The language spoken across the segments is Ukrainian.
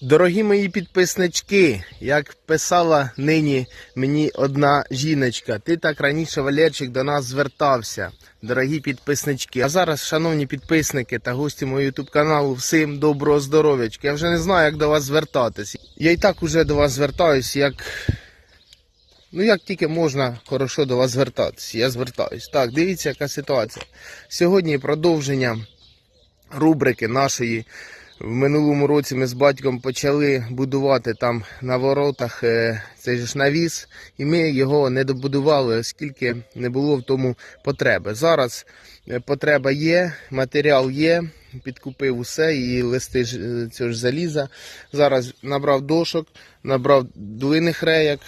Дорогі мої підписнички, як писала нині мені одна жіночка, ти так раніше Валерчик до нас звертався, дорогі підписнички. А зараз, шановні підписники та гості мого ютуб каналу, всім доброго здоров'ячка. Я вже не знаю, як до вас звертатись. Я і так уже до вас звертаюсь, як. Ну, як тільки можна хорошо до вас звертатись. Я звертаюсь. Так, дивіться, яка ситуація. Сьогодні продовження рубрики нашої. В минулому році ми з батьком почали будувати там на воротах е, цей ж навіс, і ми його не добудували, оскільки не було в тому потреби. Зараз е, потреба є, матеріал є, підкупив усе і листи е, цього ж заліза. Зараз набрав дошок, набрав длинних рейок.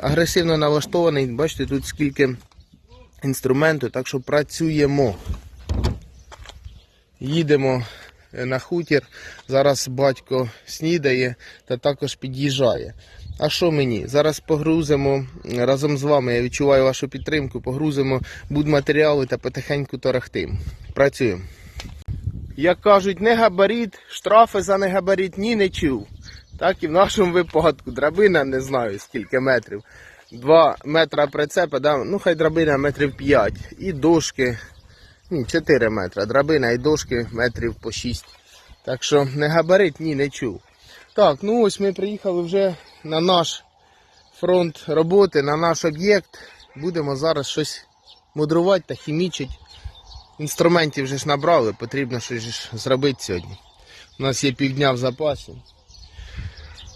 Агресивно налаштований. Бачите, тут скільки інструменту, так що працюємо. Їдемо е, на хутір. Зараз батько снідає та також під'їжджає. А що мені? Зараз погрузимо е, разом з вами. Я відчуваю вашу підтримку. Погрузимо будматеріали та потихеньку торохтим. Працюємо. Як кажуть, не габарит, штрафи за негабарит ні не чув. Так і в нашому випадку драбина не знаю скільки метрів. Два метра прицепа, да? ну хай драбина метрів 5. І дошки ні, 4 метри. Драбина і дошки метрів по 6. Так що не габарит, ні, не чув. Так, ну ось ми приїхали вже на наш фронт роботи, на наш об'єкт. Будемо зараз щось мудрувати та хімічити. Інструментів вже ж набрали, потрібно щось ж зробити сьогодні. У нас є півдня в запасі.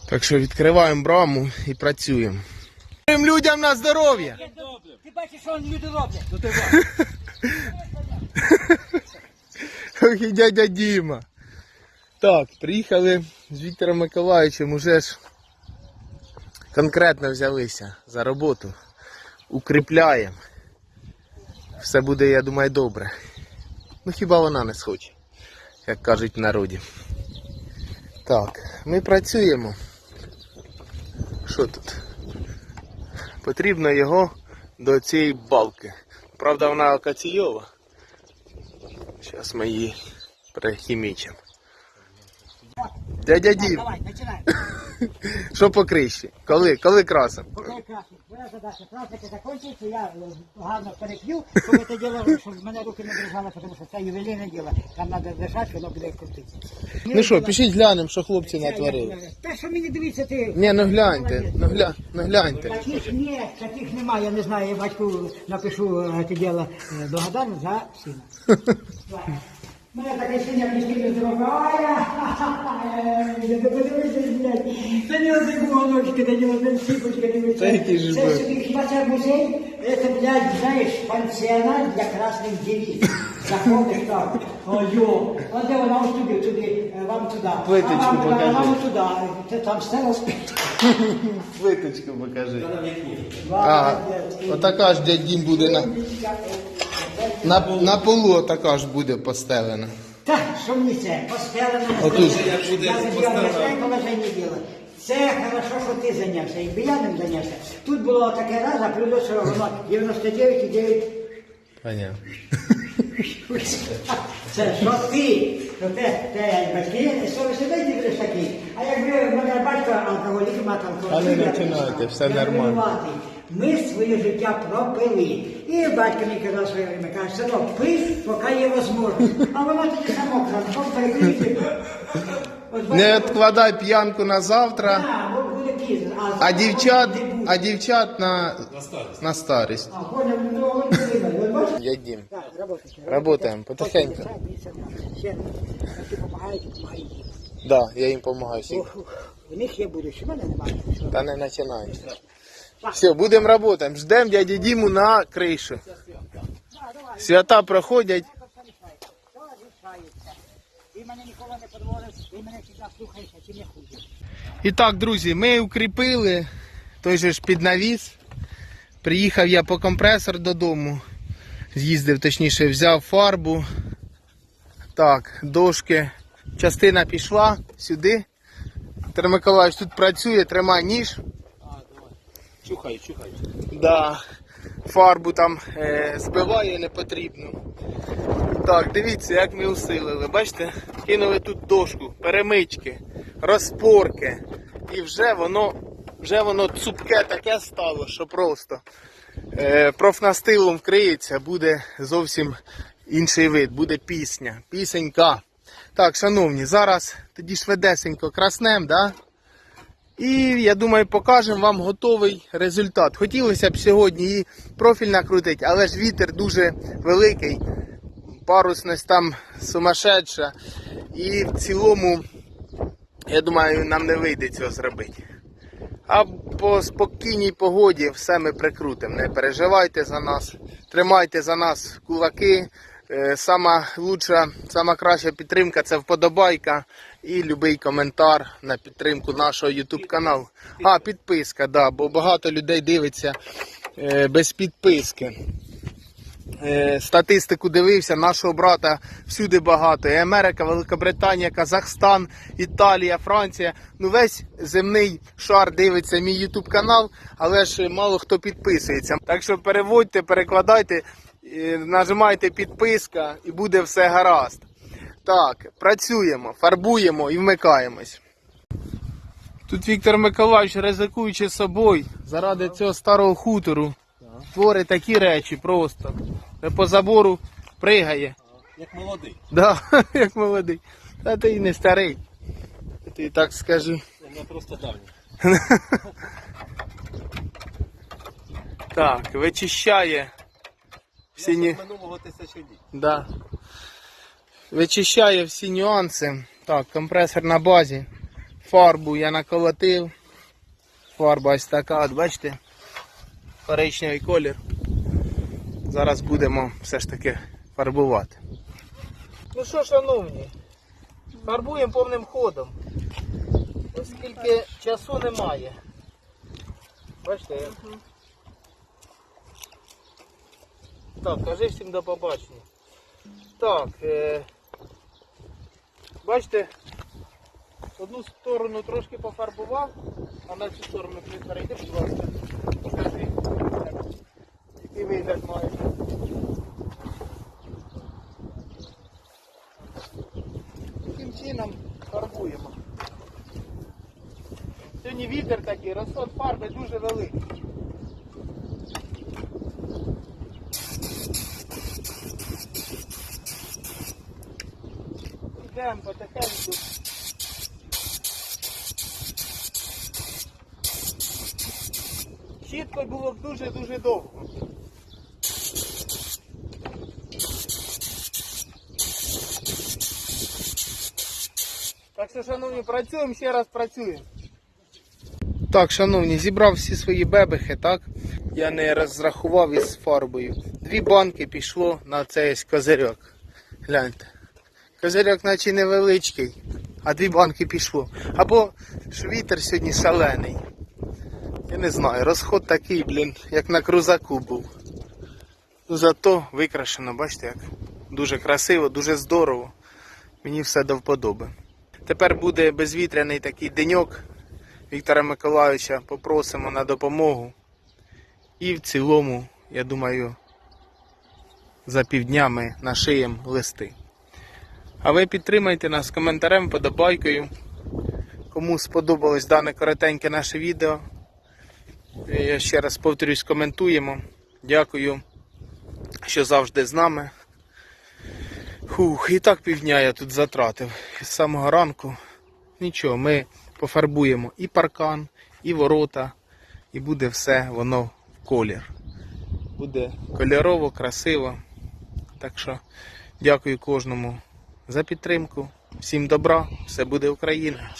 Так що відкриваємо браму і працюємо. Людям на здоров'я! Ти бачиш, що люди роблять. І дядя Діма. Так, приїхали з Віктором Миколаївичем уже ж конкретно взялися за роботу. Укріпляємо. Все буде, я думаю, добре. Ну хіба вона не схоче, як кажуть в народі. Так, ми працюємо. Що тут? Потрібно його до цієї балки. Правда, вона акаційова. Зараз мы ей прихімічимо. Дядя Дим. Давай, починай. що по криші? Коли? Коли красимо? Поки красник. Моя задача праздники закінчуються, я е, гарно переп'ю, щоб це діло, щоб мене руки не держали, тому що це ювелірне діло. Там треба держати, воно буде крутитися. Ну що, пишіть глянемо, що хлопці натворили. Та що мені дивіться, ти... Ні, ну гляньте, ну, гля, ну гляньте. Таких ні, таких немає, я не знаю, я батьку напишу е, це діло е, благодарність за сина. Мене таке синя зробає. Я не подивися, блядь. Це не один голочки, це не один. Та який ж Це собі хіба це музей? Це, блядь, знаєш, пансіонат для красних дівіць. Заходиш так, ой-йо, а де вона ось туди, туди, е, вам туди. Плиточку а вам, покажи. Вам туди, це там стело спить. Плиточку покажи. А, отака ж дядь Дім буде на, на, на полу, така ж буде постелена. Так, що мені це? Постелено. Отут. Це хорошо, що ти зайнявся. Якби я ним зайнявся. Тут було таке раз, а плюс, що воно 99,9. Понятно. Це що ти? Що те, те батьки, що ви себе будеш такий. А якби в мене батько алкоголік, мати алкоголік. не я починайте, все нормально. Ми своє життя пропили. І батько мені казав своє время, каже, синок, пий, поки є можливість. А воно тоді само кранком перекрити. Не відкладай п'янку на завтра, а, бо буде пізно. а завтра дівчат, не буде. а дівчат на, на старість. А, ну, от не. От Дім. Так, работайте. Работаємо, потихеньку. Ще, їм. Да, я їм допомагаю. Ох, ух, В них є будуще, в мене немає. Та не починай. Все, будемо працювати. Ждемо дядю Діму на кришу. Свята проходять. І так, друзі, ми укріпили той же ж піднавіс. Приїхав я по компресор додому. З'їздив, точніше, взяв фарбу. Так, дошки. Частина пішла сюди. Миколаївич тут працює, тримай ніж. Чухай, чухай. Да. Фарбу там е, збиває не потрібно. Так, дивіться, як ми усилили. Бачите, кинули тут дошку, перемички, розпорки. І вже воно, вже воно цупке таке стало, що просто. Е, профнастилом вкриється, буде зовсім інший вид, буде пісня, пісенька. Так, шановні, зараз тоді швидесенько краснем, да? І я думаю, покажемо вам готовий результат. Хотілося б сьогодні і профіль накрутити, але ж вітер дуже великий, парусність там сумасшедша. І в цілому, я думаю, нам не вийде цього зробити. А по спокійній погоді все ми прикрутимо. Не переживайте за нас, тримайте за нас кулаки. Е, Сама лучша, сама краща підтримка це вподобайка і будь-який коментар на підтримку нашого YouTube каналу. А, підписка, да, бо багато людей дивиться е, без підписки. Е, Статистику дивився, нашого брата всюди багато. І Америка, Великобританія, Казахстан, Італія, Франція. Ну весь земний шар дивиться мій YouTube канал, але ж мало хто підписується. Так що переводьте, перекладайте, е, нажимайте підписка і буде все гаразд. Так, працюємо, фарбуємо і вмикаємось. Тут Віктор Миколаївич, ризикуючи собою, заради цього старого хутору, творить такі речі просто. По забору пригає. Як молодий. Да, як молодий. Та ти і не старий. Тобі так скажу. Я просто давній. Так, вичищає всі, ні... Минулого тисячоліття. да. Вичищає всі нюанси. Так, компресор на базі. Фарбу я наколотив. Фарба ось така, от бачите? Коричневий колір. Зараз будемо все ж таки фарбувати. Ну що, шановні, фарбуємо повним ходом. Оскільки часу немає. Бачите. Так, кажи всім до побачення. Так, е... бачите, одну сторону трошки пофарбував, а на цю сторону перейди, будь ласка. Покажи, який вигляд має. Таким чином фарбуємо. Сьогодні вітер такий, розход фарби дуже великий. Йдемо потихеньку. Чітко було б дуже-дуже довго. Так що, шановні, працюємо, ще раз працюємо. Так, шановні, зібрав всі свої бебехи, так? Я не розрахував із фарбою. Дві банки пішло на цей козирьок. Гляньте. Козирьок наче невеличкий, а дві банки пішло. Або ж вітер сьогодні шалений. Я не знаю, розход такий, блін, як на крузаку був. Ну зато викрашено, бачите як. Дуже красиво, дуже здорово. Мені все до вподоби. Тепер буде безвітряний такий деньок. Віктора Миколайовича попросимо на допомогу. І в цілому, я думаю, за півдня ми нашиємо листи. А ви підтримайте нас коментарем, подобайкою. Кому сподобалось дане коротеньке наше відео. Я ще раз повторюсь, коментуємо. Дякую, що завжди з нами. Хух, і так півдня я тут затратив. З самого ранку. Нічого, ми пофарбуємо і паркан, і ворота, і буде все воно в колір. Буде кольорово, красиво. Так що дякую кожному за підтримку. Всім добра, все буде Україна.